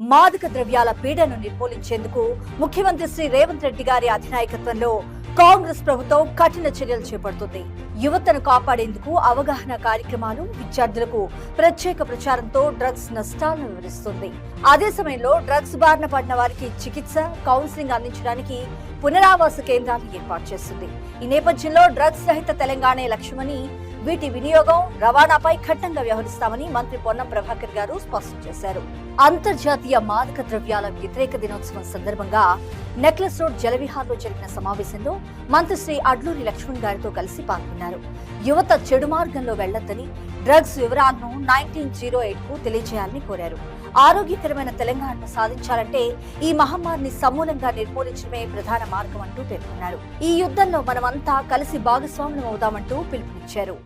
మాదక ద్రవ్యాల పీడను నిర్మూలించేందుకు ముఖ్యమంత్రి శ్రీ రేవంత్ రెడ్డి గారి అధినాయకత్వంలో కాంగ్రెస్ ప్రభుత్వం కఠిన చర్యలు చేపడుతుంది. యువతను కాపాడేందుకు అవగాహన కార్యక్రమాలు విద్యార్థులకు ప్రత్యేక ప్రచారంతో డ్రగ్స్ నష్టాలను వివరిస్తుంది. అదే సమయంలో డ్రగ్స్ బారిన పడిన వారికి చికిత్స కౌన్సిలింగ్ అందించడానికి పునరావాస కేంద్రాలు ఏర్పాటు చేస్తుంది. ఈ నేపథ్యంలో డ్రగ్స్ రహిత తెలంగాణ లక్ష్యమని వీటి వినియోగం రవాణాపై కఠినంగా వ్యవహరిస్తామని మంత్రి పొన్నం ప్రభాకర్ గారు స్పష్టం చేశారు. అంతర్జాతీయ మాదక ద్రవ్యాల వ్యతిరేక దినోత్సవం సందర్భంగా నెక్లెస్ రోడ్ జలవిహార్లో జరిగిన సమావేశంలో మంత్రి శ్రీ అడ్లూరి లక్ష్మణ్ గారితో కలిసి పాల్గొన్నారు. యువత చెడు మార్గంలో వెళ్ళొద్దని డ్రగ్స్ వివరాలను నైన్టీన్ జీరో ఎయిట్కు తెలియజేయాలని కోరారు. ఆరోగ్యకరమైన తెలంగాణను సాధించాలంటే ఈ మహమ్మారిని సమూలంగా నిర్మూలించడమే ప్రధాన మార్గం అంటూ పేర్కొన్నారు. ఈ యుద్ధంలో మనమంతా కలిసి భాగస్వాములం అవుదామంటూ పిలుపునిచ్చారు.